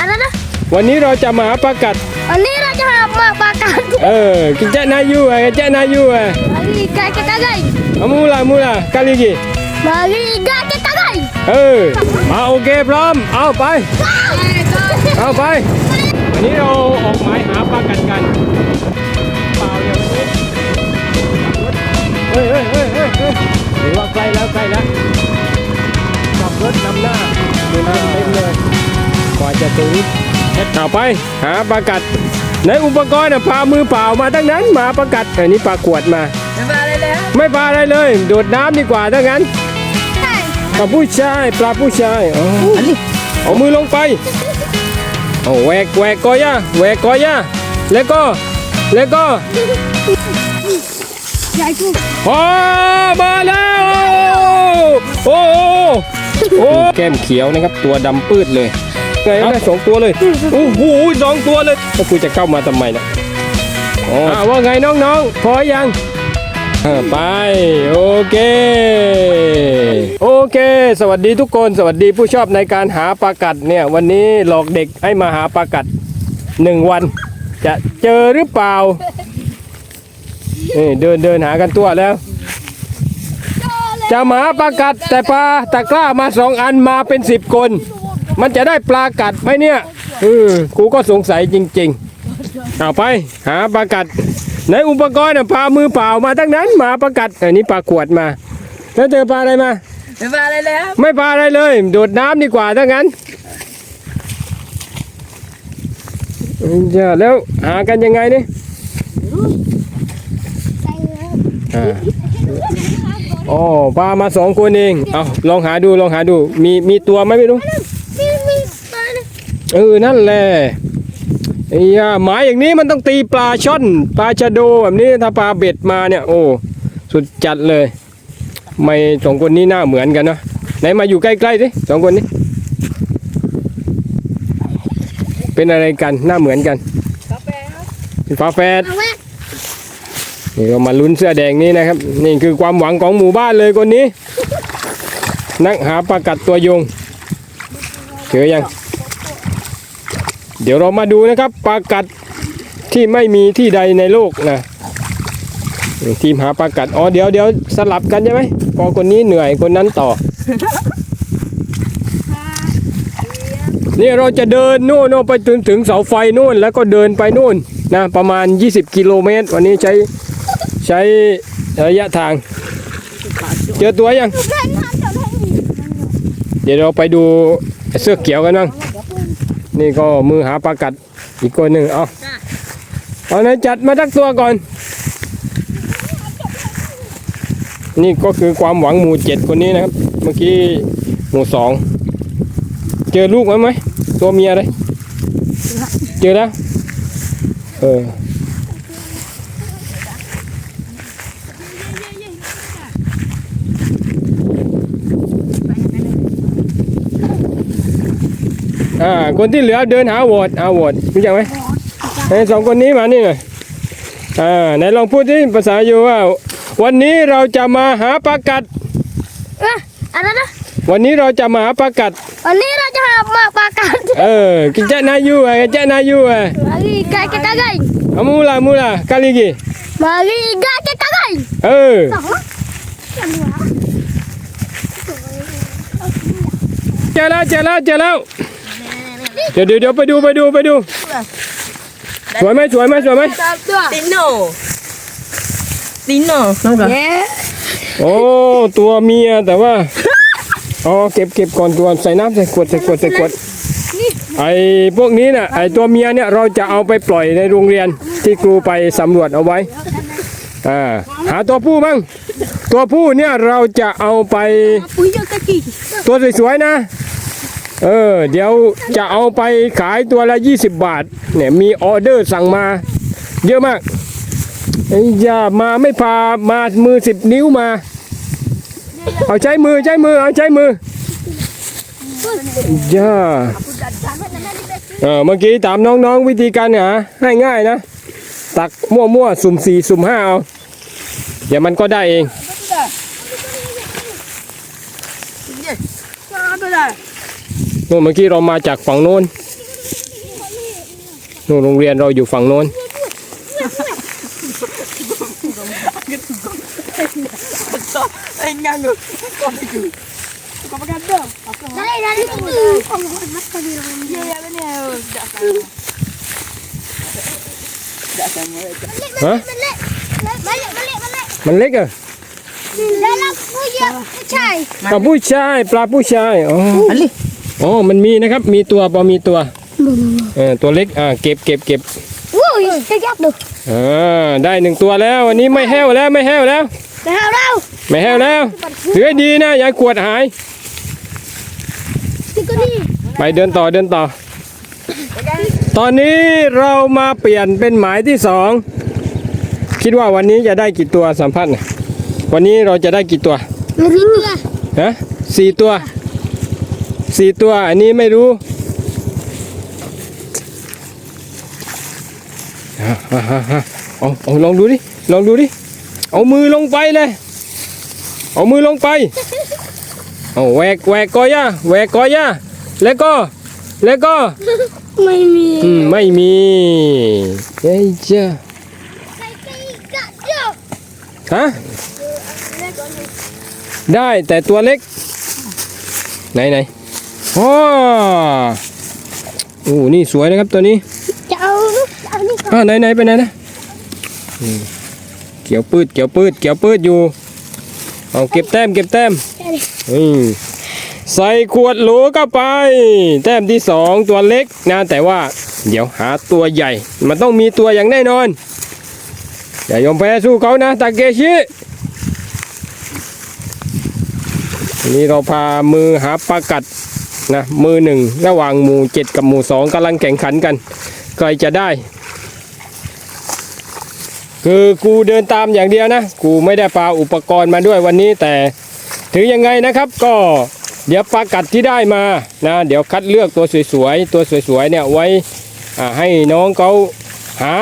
อะไรนะ วันนี้เราจะมาหาปลากัด วันนี้เราจะหาหมากปลากันเออกินเจ้านายูอะเจ้านายูอะ Mari kakek kakek. เอามูละมูละกาลิกิ Mari kakek kakek. เออ มาโอเคพร้อม เอาไป เอาไป วันนี้เราออกหมายหาปลากัดกันเปล่าอย่างนี้เฮ้ยเฮ้ยเฮ้ยเฮ้ยเฮ้ยถือว่าใกล้แล้วใกล้แล้วขับรถนำหน้าเดินเต็มเลย กว่าจะถึงเอาไปหาปลากัดในอุปกรณ์น่ะพามือเปล่ามาทั้งนั้นมาปลากัดอันนี้ปลากวดมาจะมาเลยแล้วไม่ปลาอะไรเลยโดดน้ำดีกว่าถ้างั้นปลาผู้ชายปลาผู้ชายอ๋อเอามือลงไปเอาแหวกแหวกกอย่าแหวกกอย่าแล้วก็แล้วก็ Yaitu. พอมาแล้วโอ้โหโอ้แก้มเขียวนะครับตัวดำปืดเลย ไงนะสองตัวเลยโอ้โหสองตัวเลยแล้วกูจะเข้ามาทำไมนะอ๋อว่าไงน้องๆพอยังเออไปโอเค โอเค สวัสดีทุกคนสวัสดีผู้ชอบในการหาปลากัดเนี่ยวันนี้หลอกเด็กให้มาหาปลากัดหนึ่งวัน จะเจอหรือเปล่านี่เดินเดินหากันตัวแล้ว จะมาหาปลากัดแต่ปลาตะกร้ามาสองอันมาเป็นสิบคน มันจะได้ปลากัดไหมเนี่ยเออกูก็สงสัยจริง ๆ เอาไป หาปลากัดในอุปกรณ์น่ะพามือเปล่ามาทั้งนั้นมาปลากัดอันนี้ปลาขวดมา แล้วเจอปลาอะไรมาจะมาเลยแล้วไม่ปลาอะไรเลย โดดน้ำดีกว่าถ้างั้นเจะแล้วหากันยังไงนี่อ่าอ๋อปลามาสองคนเอง เอาลองหาดูลองหาดู มีมีตัวไหมไม่รู้ Mi mi. Mana? เออนั่นแหละไอ้ยาหมายอย่างนี้มันต้องตีปลาช่อนปลาชะโดแบบนี้ถ้าปลาเบ็ดมาเนี่ยโอ้สุดจัดเลยไม่สองคนนี้หน้าเหมือนกันเนาะไหนมาอยู่ใกล้ๆสิสองคนนี้ เป็นอะไรกันหน้าเหมือนกันกาแฟครับเป็นฝาแฝด Awak. นี่ก็มาลุ้นเสื้อแดงนี้นะครับ นี่คือความหวังของหมู่บ้านเลยคนนี้ นักหาปลากัดตัวยงเจอยังเดี๋ยวเรามาดูนะครับปลากัดที่ไม่มีที่ใดในโลกนะทีมหาปลากัดอ๋อเดี๋ยวเดี๋ยวสลับกันใช่ไหมพอคนนี้เหนื่อยคนนั้นต่อ นี่เราจะเดินโน่นน่นไปถึงถึงเสาไฟโน่นแล้วก็เดินไปโน่นนะประมาณ 20 กิโลเมตร วันนี้ใช้ใช้ระยะทาง เจอตัวยัง เดี๋ยวเราไปดูเสื้อเขียวกันบ้าง นี่ก็มือหาปลากัดอีกคนหนึ่งเอาเอาไหนจัดมาทักตัวก่อน นี่ก็คือความหวังหมู่เจ็ดคนนี้นะครับ เมื่อกี้หมู่สองเจอลูกไหมไหมตัวเมียเลยเจอแล้วเออ อ่าคนที่เหลือเดินหาโหวตหาโหวตรู้จักไหมไอ้สองคนนี้มานี่หน่อยอ่าไหนลองพูดที่ภาษาอยู่ว่า วันนี้เราจะมาหาปลากัด Ah, ada dah. วันนี้เราจะมาหาปลากัด Ini raja hak mak pakan. เออกินเจ้านายูอะเจ้านายูอะ Mari kakek kakek. เอามูละมูละกาลิกิ Mari kakek kakek. เออเจอแล้วเจอแล้วเจอแล้ว เดี๋ยวเดี๋ยวเดี๋ยวไปดูไปดูไปดู สวยไหมสวยไหมสวยไหมติโน่ติโน่น้องเหรอโอ้ตัวเมียแต่ว่าอ๋อเก็บเก็บก่อนก่อนใส่น้ำใส่ขวดใส่ขวดใส่ขวดไอ้พวกนี้น่ะไอ้ตัวเมียเนี่ยเราจะเอาไปปล่อยในโรงเรียนที่ครูไปสำรวจเอาไว้อ่าหาตัวผู้บ้างตัวผู้เนี่ยเราจะเอาไป Punya kaki. ตัวสวยๆนะ เออ เดี๋ยวจะเอาไปขายตัวละ 20 บาท เนี่ยมีออเดอร์สั่งมา เยอะมากอ้ยามาไม่พามามือสิบนิ้วมา เอาใช้มือใช้มือเอาใช้มือย่าเออเมื่อกี้ถามน้องๆวิธีการหาให้ง่ายนะ ตักมั่วๆ สุ่มสี่สุ่มห้าเอาเดี๋ยวมันก็ได้เอง น่นเมื่อกี้เรามาจากฝั่งโน้นนู่นโรงเรียนเราอยู่ฝั่งโน้นไอ้งานอยู่ก็ไม่อยู่ก็ไม่กันเด้อ Dali, dali. Oh, mat ka di lang. เยอะแยะเลยเนี่ยจะใส่จะใส่เมื่อไรฮะ Balik, balik, balik. มันเล็กเหรอะ Dalam puya pucai. ปลาผู้ชายปลาผู้ชาย อ๋ออันนี้อ๋อมันมีนะครับ มีตัวพอมีตัวเออตัวเล็กอ่าเก็บเก็บเก็บ Wuih, sekejap tu. อ่าได้หนึ่งตัวแล้ววันนี้ไม่แห้วแล้วไม่แห้วแล้ว Dah dah. ไม่แห้วแล้วถือให้ดีนะอย่าขวดหาย Tiga ni. ไปเดินต่อเดินต่อ ตอนนี้เรามาเปลี่ยนเป็นหมายที่สองคิดว่าวันนี้จะได้กี่ตัวสัมพันธ์น่ะวันนี้เราจะได้กี่ตัว Ngeri lah. ฮะสี่ตัว สี่ตัว อันนี้ไม่รู้อะอะอะอะเอาเอาลองดูดิ ลองดูดิ เอามือลงไปเลย เอามือลงไป เอาแหวกแหวกกอย่าแหวกกอย่าแล้วก็ แล้วก็ Mai mi. อืมไม่มีเฮ้ยจ้า Sai kai kat dia. ฮะได้แต่ตัวเล็ก ไหนไหน อ๋อโอ้นี่สวยนะครับตัวนี้ Jauh. Ah ni. อ่าไหนไหนไปไหนนะอืมเขียวปืดเขียวปืดเขียวปืดอยู่เอาเก็บแต้มเก็บแต้มอืมใส่ขวดโหลเข้าไป แต้มที่สองตัวเล็กนะแต่ว่า เดี๋ยวหาตัวใหญ่ มันต้องมีตัวอย่างแน่นอนอย่ายอมแพ้สู้เขานะตาเกชิวันนี่เราพามือหาปลากัด นะมือหนึ่งระหว่างหมู่เจ็ดกับหมู่สองกำลังแข่งขันกันใครจะได้ คือกูเดินตามอย่างเดียวนะ กูไม่ได้ปลาอุปกรณ์มาด้วยวันนี้แต่ถึงยังไงนะครับก็เดี๋ยวปลากัดที่ได้มานะเดี๋ยวคัดเลือกตัวสวยๆ ตัวสวยๆเนี่ยไว้ให้น้องเขาหา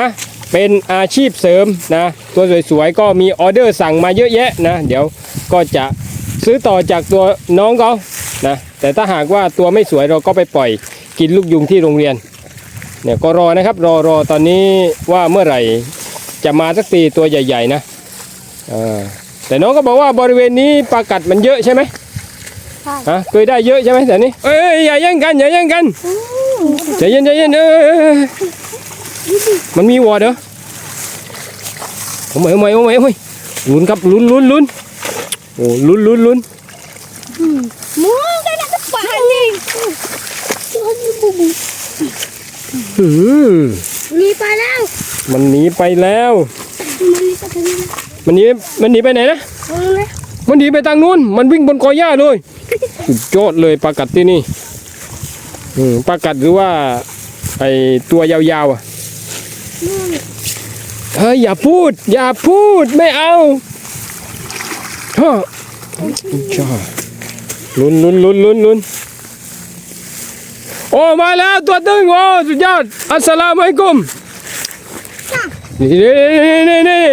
เป็นอาชีพเสริมนะตัวสวยๆก็มีออเดอร์สั่งมาเยอะแยะนะ เดี๋ยวก็จะซื้อต่อจากตัวน้องเขา นะแต่ถ้าหากว่าตัวไม่สวยเราก็ไปปล่อยกินลูกยุงที่โรงเรียนเนี่ยก็รอนะครับรอรอตอนนี้ว่าเมื่อไหร่จะมาสักทีตัวใหญ่ ๆ นะเออแต่น้องก็บอกว่าบริเวณนี้ปลากัดมันเยอะใช่ไหมฮะเคยได้เยอะใช่ไหมแต่นี้เอ้ยอย่าแย่งกันอย่าแย่งกันใจเย็นใจเย็นเออมันมีวอร์ดเหรอโอ้ยโอ้ยโอ้ยโอ้ยลุ้นครับลุ้นลุ้นลุ้นโอ้ลุ้นลุ้นลุ้น Mu dah nak tepat ni. Jangan bubu. หืม Ni palau. มันหนีไปแล้ว Mari kat sini. มันหนีมันหนีไปไหนนะ Boleh. มันหนีไปทางนู้น มันวิ่งบนกอหญ้าเลย สุดยอดเลยปลากัดที่นี่อืมปลากัดหรือว่า ไอตัวยาวๆอะเฮ้ยอย่าพูด อย่าพูดไม่เอาฮะจ้า ลุ้นลุ้นลุ้นลุ้นลุ้นโอ้มาแล้วตัวตึงโอ้สุดยอดอัสสลามุอะลัยกุมนี่นี่นี่นี่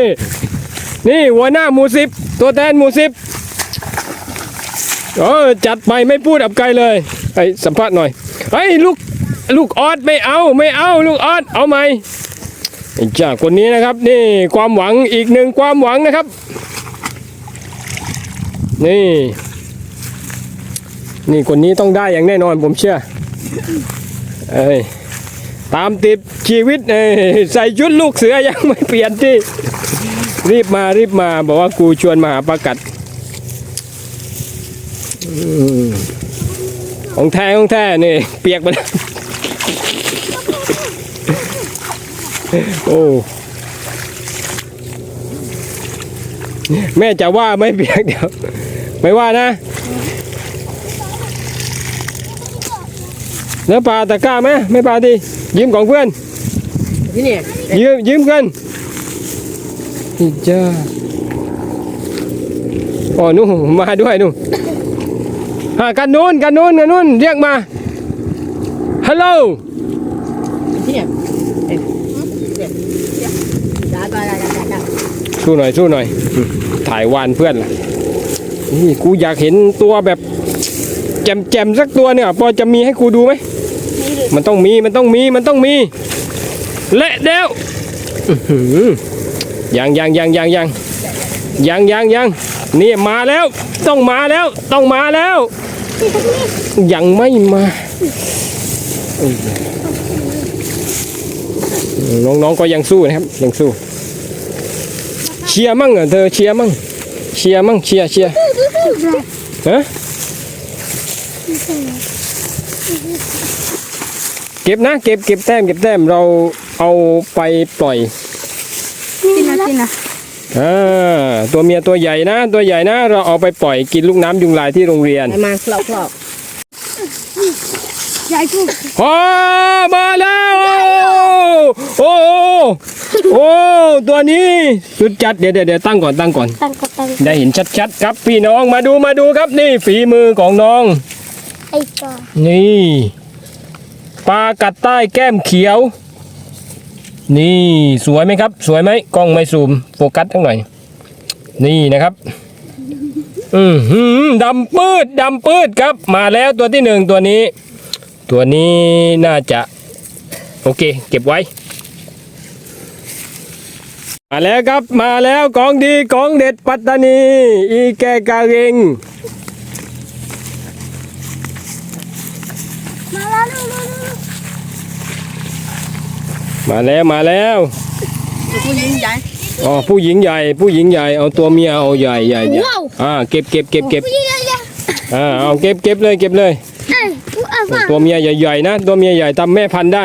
นี่หัวหน้าหมูสิบตัวแทนหมูสิบเออจัดไปไม่พูดอับไกลเลยไอ้ยสัมภาษณ์หน่อยไอ้ยลูกลูกออดไม่เอาไม่เอาลูกออดเอาไหมไอ้จ้าคนนี้นะครับ นี่ความหวังอีกหนึ่งความหวังนะครับ นี่ นี่คนนี้ต้องได้อย่างแน่นอนผมเชื่อ เอ้ยตามติดชีวิตเอ้ยใส่ชุดลูกเสือยังไม่เปลี่ยนที่ รีบมารีบมาบอกว่ากูชวนมาหาปลากัดของแท้ของแท้นี่ เปียกไปแล้วโอ้แม่จะว่าไม่เปียกเดี๋ยว ไม่ว่านะ แล้วปลาตะกร้าไหมไม่ปลาดิยืมของเพื่อนที่นี่ยืมยืมกันอีจ้าอ๋อนู่นมาด้วยนู่นอ่ากันนู้นกันนู้นกันนู้นเรียกมาฮัลโหลที่นี่ได้ได้ได้ได้ได้สู้หน่อยสู้หน่อยอืมถ่ายวานเพื่อนล่ะนี่กูอยากเห็นตัวแบบแจมแจมๆสักตัวเนี่ย พอจะมีให้กูดูไหม มันต้องมีมันต้องมีมันต้องมี เละแล้วอื้อหือยังยังยังยังยังยังยังยังนี่มาแล้ว ต้องมาแล้ว ต้องมาแล้ว ยังไม่มาน้อน้องๆก็ยังสู้นะครับ ยังสู้ เชียร์มั่งเหรอเธอเชียร์มั่งเชียร์มั่งเชียร์เชียร์ฮะ เก็บนะเก็บเก็บแต้มเก็บแต้มเราเอาไปปล่อยนี่นะนี่นะอ่าตัวเมียตัวใหญ่นะ ตัวใหญ่นะ เราเอาไปปล่อยกินลูกน้ำยุงลายที่โรงเรียนไปมาคลอกคลอกยายกูพอมาแล้วโอ้โอ้โอ้ตัวนี้สุดจัดเดี๋ยวเดี๋ยวเดี๋ยวตั้งก่อนตั้งก่อนตั้งก็ตั้งได้เห็นชัดๆครับพี่น้องมาดูมาดูครับนี่ฝีมือของน้องไอ้ปลานี่ ปลากัดใต้แก้มเขียว นี่สวยไหมครับ สวยไหมกล้องไม่ซูมโฟกัสทั้งหน่อย นี่นะครับ อือหือดำปืดดำปืดครับ มาแล้วตัวที่หนึ่งตัวนี้ ตัวนี้น่าจะ โอเค เก็บไว้ มาแล้วครับมาแล้วของดีของเด็ดปัตตานี อีแกกาเรง มาแล้วลูกลูกลูก มาแล้วมาแล้วผู้หญิงใหญ่อ๋อผู้หญิงใหญ่ ผู้หญิงใหญ่เอาตัวเมียเอาใหญ่ใหญ่ใหญ่ว้าวอ่าเก็บเก็บเก็บเก็บผู้หญิงอะไรเนี่ยอ่าเอาเก็บเก็บเลยเก็บเลยเอ้ยผู้อะว่าตัวเมียใหญ่ๆนะตัวเมียใหญ่ทำแม่พันธุ์ได้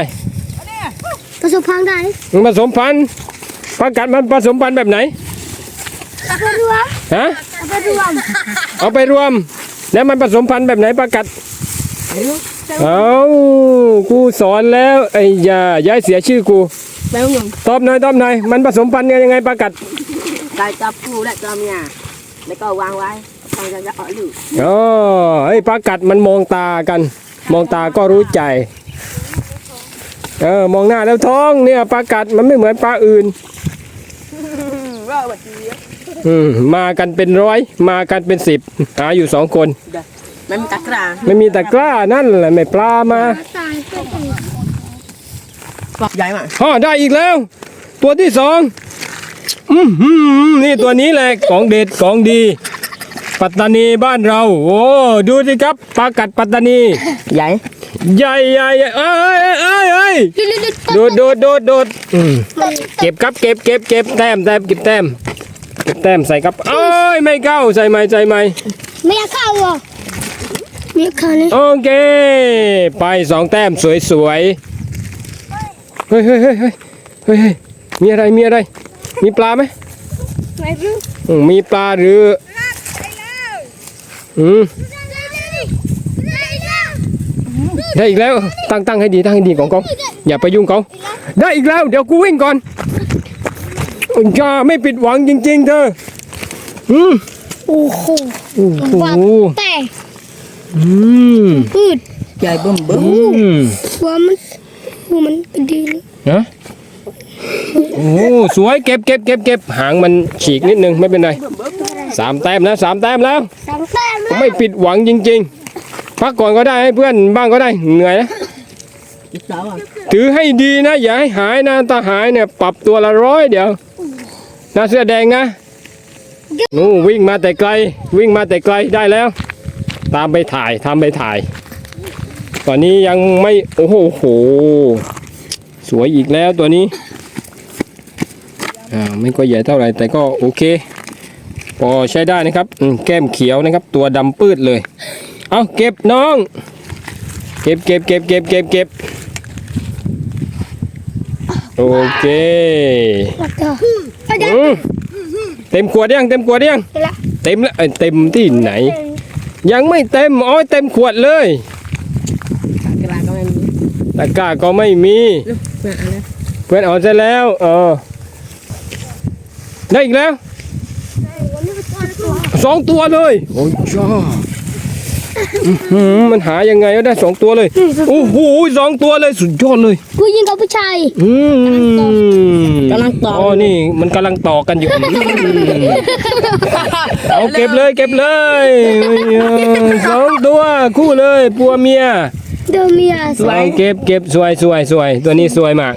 ประสบพังได้มันผสมพันธุ์ประกัดมันผสมพันธุ์แบบไหนเอาไปรวมฮะเอาไปรวมเอาไปรวม แล้วมันผสมพันธุ์แบบไหนประกัด เอากูสอนแล้วไอ้ยาย้ายเสียชื่อกูแมวหนุ่มตอบหน่อยตอบหน่อยมันผสมพันธุ์กันยังไงประกัดกายจับผู้และตัวเมียแล้วก็วางไว้ต้องจะจะเอาลูกอ๋อไอ้ปลากัดมันมองตากัน มองตาก็รู้ใจเออมองหน้าแล้วท้องเนี่ยปลากัดมันไม่เหมือนปลาอื่นว่าบัดนี้อืมมากันเป็นร้อย มากันเป็นสิบหาอยู่สองคน มันมีตะกร้าไม่มีตะกร้านั่นแหละไม่ปลามาตายไปตายปอกใหญ่มากฮ่อได้อีกแล้ว ตัวที่สองอืมหืมนี่ตัวนี้แหละของเด็ดของดี ปัตตานีบ้านเรา โอ้ดูสิครับปลากัดปัตตานี ใหญ่ ใหญ่ใหญ่ใหญ่เอ้ยเอ้ยเอ้ยเอ้ยลุดลุดโดดโดดโดดโดดอืมเก็บครับเก็บเก็บเก็บแต้มแต้มเก็บแต้มเก็บแต้มใส่ครับเอ้ยไม่เข้าใส่ไหมใส่ไหมไม่อยากเข้าอะ ไม่อยากเข้าเลยโอเค ไปสองแต้มสวยสวยๆเฮ้ยเฮ้ยเฮ้ยเฮ้ยเฮ้ยเฮ้ยมีอะไรมีอะไร มีปลาไหมไม่รู้อืมมีปลาหรืออืมได้อีกแล้วตั้งตั้งให้ดีตั้งให้ดีของกองอย่าไปยุ่งเขาได้อีกแล้ว เดี๋ยวกูวิ่งก่อนอย่าไม่ปิดหวังจริง ๆ เธออืมโอ้โหโอ้โหวัดแต่ อืมพืชใหญ่เบิ่มเบิ่มอืมหัวมันหัวมันดีเลยฮะโอ้สวยเก็บเก็บเก็บเก็บหางมันฉีกนิดนึงไม่เป็นไรสามแต้มแล้วสามแต้มแล้วสองแต้มเลยไม่ปิดหวังจริง ๆ พักก่อนก็ได้ให้เพื่อนบ้างก็ได้เหนื่อยนะอีกสาวอะถือให้ดีนะ อย่าให้หายนะถ้าหายเนี่ยปรับตัวละร้อยเดี๋ยวหน้าเสื้อแดงนะ นู่นวิ่งมาแต่ไกล วิ่งมาแต่ไกลได้แล้ว ตามไปถ่ายทำไปถ่าย ตอนนี้ยังไม่โอ้โหโห สวยอีกแล้วตัวนี้อ่าไม่ก็ใหญ่เท่าไหร่แต่ก็โอเคพอใช้ได้นะครับอืมแก้มเขียวนะครับ ตัวดำปืดเลย เอาเก็บน้อง เก็บเก็บเก็บเก็บเก็บเก็บโอเควัดเถอะเอาเดี๋ยวอืมเต็มขวดยังเต็มขวดยังไปละเต็มแล้วเอ้ยเต็มที่ไหน ยังไม่เต็มอ๋อเต็มขวดเลยกระลาก็ไม่มีตะกร้าก็ไม่มี ลูกแม่อะไรเพื่อนเอาซะแล้วเออได้อีกแล้วสองตัวเลย โอ้ยจ้า อื้อหือมันหายังไงก็ได้สองตัวเลยโอ้โหสองตัวเลยสุดยอดเลย ผู้หญิงกับผู้ชาย อืมกำลังต่ออ๋อนี่มันกำลังต่อกันอยู่อืมเอาเก็บเลยเก็บเลยเออสองตัวคู่เลยปัวเมียเดี๋ยวมีอาสวยเอาเก็บเก็บสวยสวยสวยตัวนี้สวยมาก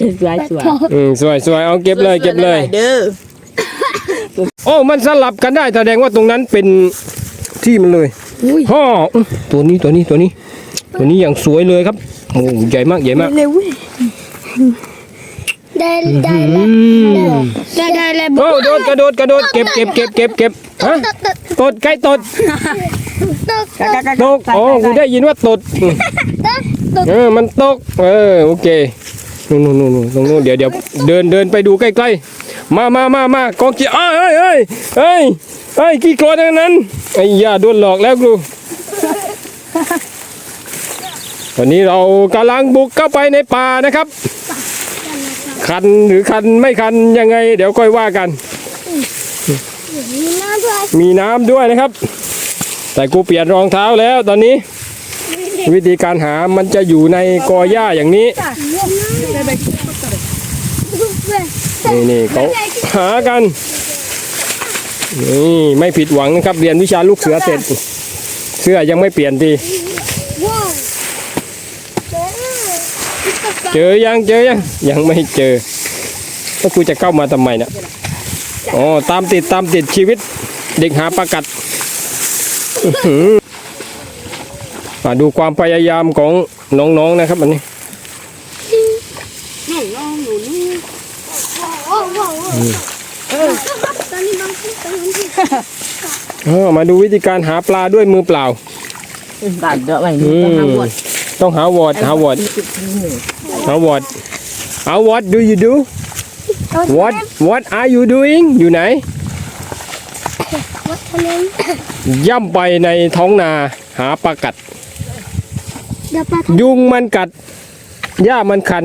จะสวยสวยอืมสวยสวยเอาเก็บเลยเก็บเลย เด้อโอ้มันสลับกันได้แสดงว่าตรงนั้นเป็นที่มันเลย อุ้ยฮ่ออื้อตัวนี้ตัวนี้ตัวนี้ ตัวนี้อย่างสวยเลยครับโอ้ใหญ่มากใหญ่มาก เร็วเว้ยได้ได้อืมได้ได้เลยโอ้โดดกระโดดกระโดดเก็บเก็บเก็บเก็บเก็บฮะตดตดตดใกล้ตดตดกะกะกะตกอ๋อกูได้ยินว่าตดอืมตดตดเออมันตกเออโอเคนู่นนู่นนู่นนู่นตรงนู้นเดี๋ยวเดี๋ยวเดินเดินไปดูใกล้ๆมามามามา กองเกียร์เอ้ยเอ้ยเอ้ยเอ้ย เอ้กี่โกรธทั้งนั้นไอ้ยาโดนหลอกแล้วกูวันนี้เรากำลังบุกเข้าไปในป่านะครับ คันหรือคันไม่คันยังไง เดี๋ยวค่อยว่ากัน มีน้ำด้วยมีน้ำด้วยนะครับ แต่กูเปลี่ยนรองเท้าแล้วตอนนี้ วิธีการหามันจะอยู่ในกอหญ้าอย่างนี้ นี่นี่เขาหากัน นี่ไม่ผิดหวังนะครับ เรียนวิชาลูกเสือเสร็จ เสื้อยังไม่เปลี่ยนทีว้าวเจอยังเจอยังยังไม่เจอแล้วกูจะเข้ามาทำไมเนี่ยอ๋อตามติดตามติดชีวิต เด็กหาประกัดอื้อหือมาดูความพยายามของน้องๆนะครับอันนี้ว้าวว้าวตอนนี้น้องพูดตอนนี้ เออมาดูวิธีการหาปลาด้วยมือเปล่าตัดเด้อไว้อืนี่ต้องมทำหมดต้องหาวอดหาวอดหาวอดหา what do you do what what are you doing อยู่ไหนวัดทะเลย่ำไปในท้องนาหาปลากัดเดี๋ยวปลาทะเลยุงมันกัดหญ้ามันคัน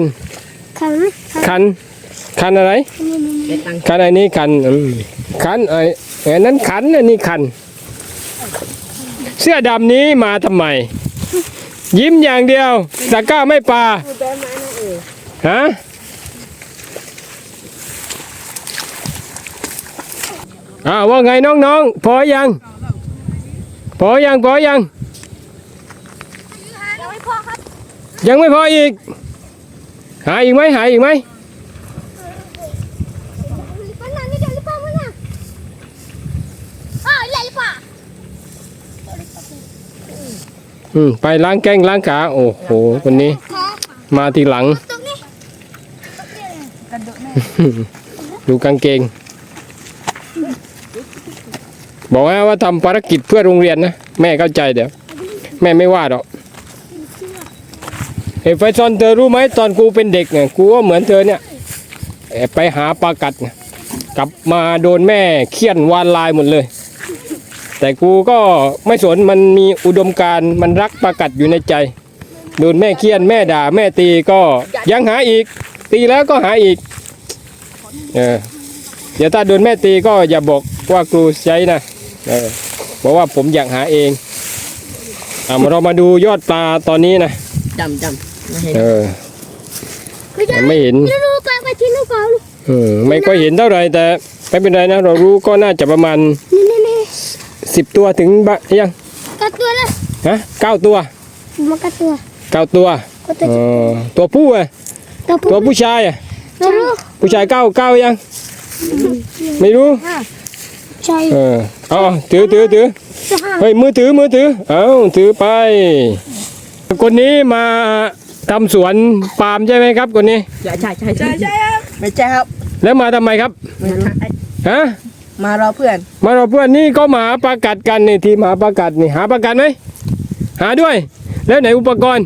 ขันไหมขันคัน คันอะไรได้ตังค์คันอันนี้คันอืมคันไอ้ไอ้นั้นขันอันนี้คัน เสื้อดำนี้มาทำไม ยิ้มอย่างเดียวตะกร้าไม่ปลาฮะอ้าวว่าไงน้องๆ พอยัง พอยัง พอยัง ยังไม่พอครับยังไม่พออีก หาอีกไหมหาอีกไหม มันนั่นนี่เดี๋ยวลิปามันน่ะอ้าวเลยลิปา อืมไปล้างแก้งล้างขาโอ้โหคนนี้ขอมาทีหลังตรงนี้ดูกางเกง บอกว่าว่าทำภารกิจเพื่อโรงเรียนนะ แม่เข้าใจเดี๋ยว แม่ไม่ว่าหรอกเฮ้ยไฟซอนเธอรู้ไหมตอนกูเป็นเด็กเนี่ยกูก็เหมือนเธอเนี่ยแอบไปหาปลากัดเนี่ยกลับมาโดนแม่เคี่ยนวานลายหมดเลย แต่กูก็ไม่สนมันมีอุดมการณ์มันรักปลากัดอยู่ในใจโดนแม่เคี่ยนแม่ด่าแม่ตีก็ยังหาอีก ตีแล้วก็หาอีกเออเดี๋ยวถ้าโดนแม่ตีก็อย่าบอกว่าครูใช้นะเออบอกว่าผมอยากหาเองอะมาเรามาดูยอดปลาตอนนี้นะจำจำไม่เห็นเออไม่ได้ยังไม่เห็นนี่ลูกไปไปที่ลูกเปล่าลูกเออไม่ค่อยเห็นเท่าไหร่แต่ไม่เป็นไรนะเรารู้ก็น่าจะประมาณนี่นี่นี่ สิบตัวถึงบะยังกัดตัวเลยฮะเก้าตัวมากัดตัวเก้าตัวก็ตัวเออตัวผู้อะตัวตัวผู้ผู้ชายอะไม่รู้ผู้ชายเก้าเก้ายัง ไม่รู้ใช่เออเอาถือถือถือจะห้าเฮ้ยมือถือมือถือเอาถือไป คนนี้มาทำสวนปาล์มใช่ไหมครับคนนี้ ใช่ใช่ใช่ใช่ใช่ครับไม่ใช่ครับ แล้วมาทำไมครับไม่รู้ฮะ มารอเพื่อน มาเราเพื่อนนี่ก็มาหาปลากัดกันนี่ทีมหาปลากัดนี่หาปลากัดไหมหาด้วย แล้วไหนอุปกรณ์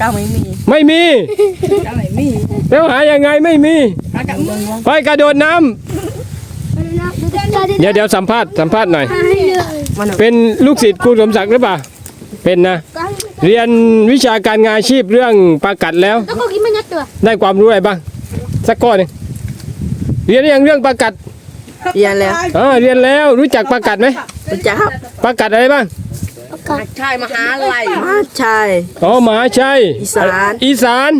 ก้าวไม่มีไม่มีก้าวไม่มีแล้วหายังไงไม่มีก้าวไม่มีไปกระโดดน้ำอะไรนะดูได้ได้เดี๋ยวเดี๋ยวสัมภาษณ์สัมภาษณ์หน่อยให้เลยมันเป็นลูกศิษย์ครูสมศักดิ์หรือเปล่าเป็นนะ เรียนวิชาการงานอาชีพเรื่องปลากัดแล้ว แล้วก็กินมันยัดตัวได้ความรู้อะไรบ้างสักข้อหนึงเรียนหรือยังเรื่องปลากัด เรียนแล้วเออเรียนแล้วรู้จักปลากัดไหมรู้จักครับปลากัดอะไรบ้างใช่มหาลัยมหาชัยอ๋อมหาชัยอีสานอีสาน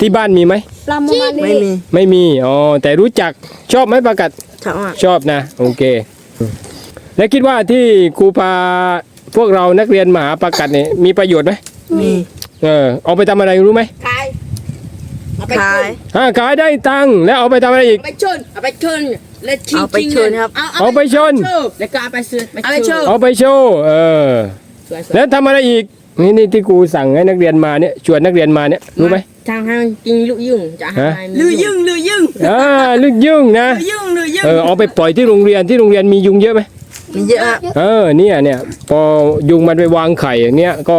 ที่บ้านมีไหมปลาหมอไม่มีไม่มีอ๋อแต่รู้จักชอบไหมปลากัดชอบมากชอบนะโอเค แล้วคิดว่าที่ครูพาพวกเรานักเรียนมาหาปลากัดเนี่ยมีประโยชน์ไหมมีเออเอาไปทำอะไรรู้ไหมขายเอาไปขายอ่าขายได้ตังค์แล้วเอาไปทำอะไรอีกเอาไปชนเอาไปชน แล้วชิงเอาไปชนครับ เอาเอาไปชน แล้วก็เอาไปซื้อเอาไปโชว์เอาไปโชว์เออ สวยๆแล้วทำอะไรอีก นี่นี่ที่กูสั่งให้นักเรียนมาเนี่ยชวนนักเรียนมาเนี่ยรู้ไหม ทางให้มันกินลูกยุ่งจะให้ฮะมันลูกยุ่งลูกยุ่งอ่าลึกยุ่งนะลูกยุ่งลูกยุ่งเออเอาไปปล่อยที่โรงเรียนที่โรงเรียนมียุงเยอะไหมมีเยอะครับเออเนี่ยเนี่ยพอยุงมันไปวางไข่อย่างเงี้ยก็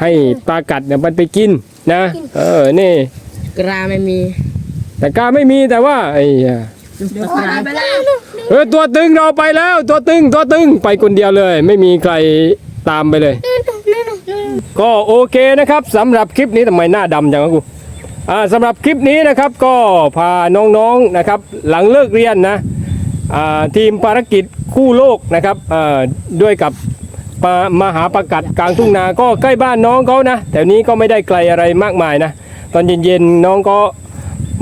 ให้ปลากัดเนี่ยมันไปกินนะ เออนี่กราไม่มี แต่กล้าไม่มีแต่ว่าไอ้เหี้ยเดี๋ยวกรา ไปแล้วเออตัวตึงเราไปแล้ว ตัวตึงตัวตึงไปคนเดียวเลย ไม่มีใครตามไปเลย ก็โอเคนะครับสำหรับคลิปนี้ทำไมหน้าดำจังวะกูอ่าสำหรับคลิปนี้นะครับก็พาน้องๆนะครับ หลังเลิกเรียนนะอ่าทีมภารกิจคู่โลกนะครับอ่าด้วยกับมามาหาประกัดกลางทุ่งนาก็ใกล้บ้านน้องเขานะแต่นี้ก็ไม่ได้ไกลอะไรมากมายนะ ตอนเย็นๆน้องก็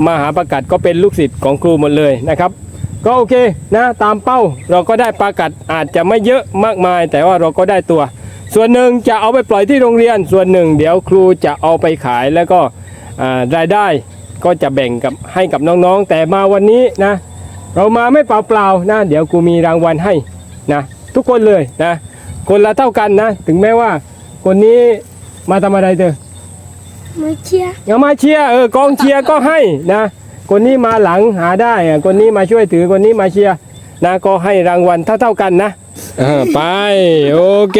มหาประกัดก็เป็นลูกศิษย์ของครูหมดเลยนะครับ ก็โอเคนะตามเป้าเราก็ได้ประกัดอาจจะไม่เยอะมากมาย แต่ว่าเราก็ได้ตัว ส่วนหนึ่งจะเอาไปปล่อยที่โรงเรียน ส่วนหนึ่ง เดี๋ยวครูจะเอาไปขายแล้วก็รายได้ก็จะแบ่งกับให้กับน้องๆ แต่มาวันนี้นะ เรามาไม่เปล่าๆนะ เดี๋ยวครูมีรางวัลให้นะทุกคนเลยนะ คนละเท่ากันนะ ถึงแม้ว่าคนนี้มาทำอะไรเธอ มาเชียร์เอามาเชียร์เออกองเชียร์ก็ให้นะ คนนี้มาหลังหาได้อะคนนี้มาช่วยถือคนนี้มาเชียร์นะก็ให้รางวัลเท่าๆกันนะเออไป โอเค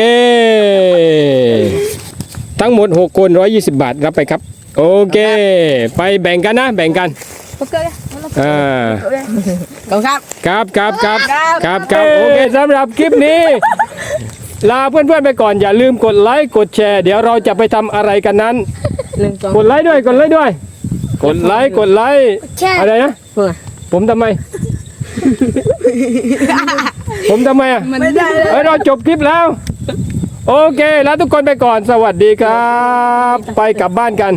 ทั้งหมด 6 คน 120 บาทรับไปครับ โอเค ไปแบ่งกันนะ แบ่งกันโอเคอ่าขอบคุณครับครับครับครับครับครับโอเคสำหรับคลิปนี้ ลาเพื่อนๆไปก่อนอย่าลืมกดไลค์กดแชร์ เดี๋ยวเราจะไปทำอะไรกันนั้น หนึ่งสองกดไลค์ด้วยกดไลค์ด้วย กดไลค์กดไลค์แช่อะไรนะเพื่อผมทำไม ผมทำไมอะไม่ได้เลยเฮ้ยเราจบคลิปแล้ว โอเค แล้วทุกคนไปก่อนสวัสดีครับ ไปกลับบ้านกัน